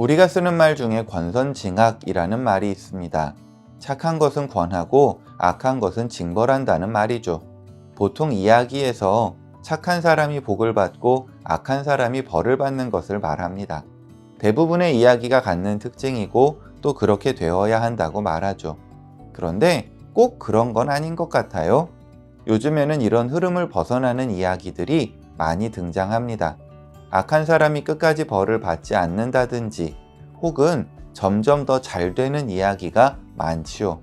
우리가 쓰는 말 중에 권선징악이라는 말이 있습니다. 착한 것은 권하고 악한 것은 징벌한다는 말이죠. 보통 이야기에서 착한 사람이 복을 받고 악한 사람이 벌을 받는 것을 말합니다. 대부분의 이야기가 갖는 특징이고 또 그렇게 되어야 한다고 말하죠. 그런데 꼭 그런 건 아닌 것 같아요. 요즘에는 이런 흐름을 벗어나는 이야기들이 많이 등장합니다. 악한 사람이 끝까지 벌을 받지 않는다든지 혹은 점점 더 잘 되는 이야기가 많지요.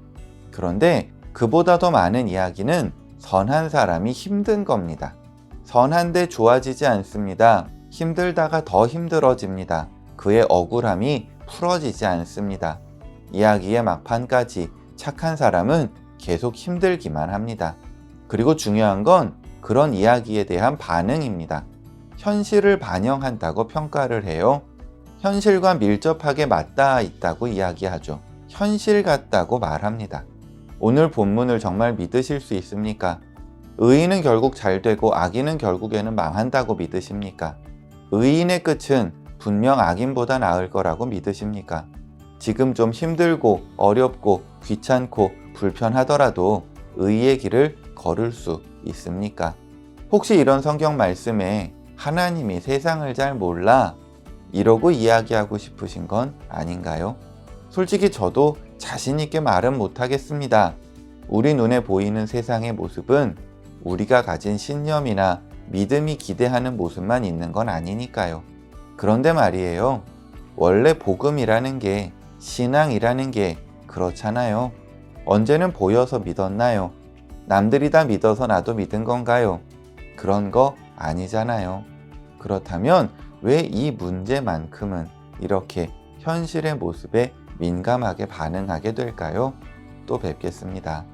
그런데 그보다 더 많은 이야기는 선한 사람이 힘든 겁니다. 선한데 좋아지지 않습니다. 힘들다가 더 힘들어집니다. 그의 억울함이 풀어지지 않습니다. 이야기의 막판까지 착한 사람은 계속 힘들기만 합니다. 그리고 중요한 건 그런 이야기에 대한 반응입니다. 현실을 반영한다고 평가를 해요. 현실과 밀접하게 맞닿아 있다고 이야기하죠. 현실 같다고 말합니다. 오늘 본문을 정말 믿으실 수 있습니까? 의인은 결국 잘 되고 악인은 결국에는 망한다고 믿으십니까? 의인의 끝은 분명 악인보다 나을 거라고 믿으십니까? 지금 좀 힘들고 어렵고 귀찮고 불편하더라도 의의 길을 걸을 수 있습니까? 혹시 이런 성경 말씀에 하나님이 세상을 잘 몰라 이러고 이야기하고 싶으신 건 아닌가요? 솔직히 저도 자신있게 말은 못하겠습니다. 우리 눈에 보이는 세상의 모습은 우리가 가진 신념이나 믿음이 기대하는 모습만 있는 건 아니니까요. 그런데 말이에요. 원래 복음이라는 게 신앙이라는 게 그렇잖아요. 언제는 보여서 믿었나요? 남들이 다 믿어서 나도 믿은 건가요? 그런 거 아니잖아요. 그렇다면 왜 이 문제만큼은 이렇게 현실의 모습에 민감하게 반응하게 될까요? 또 뵙겠습니다.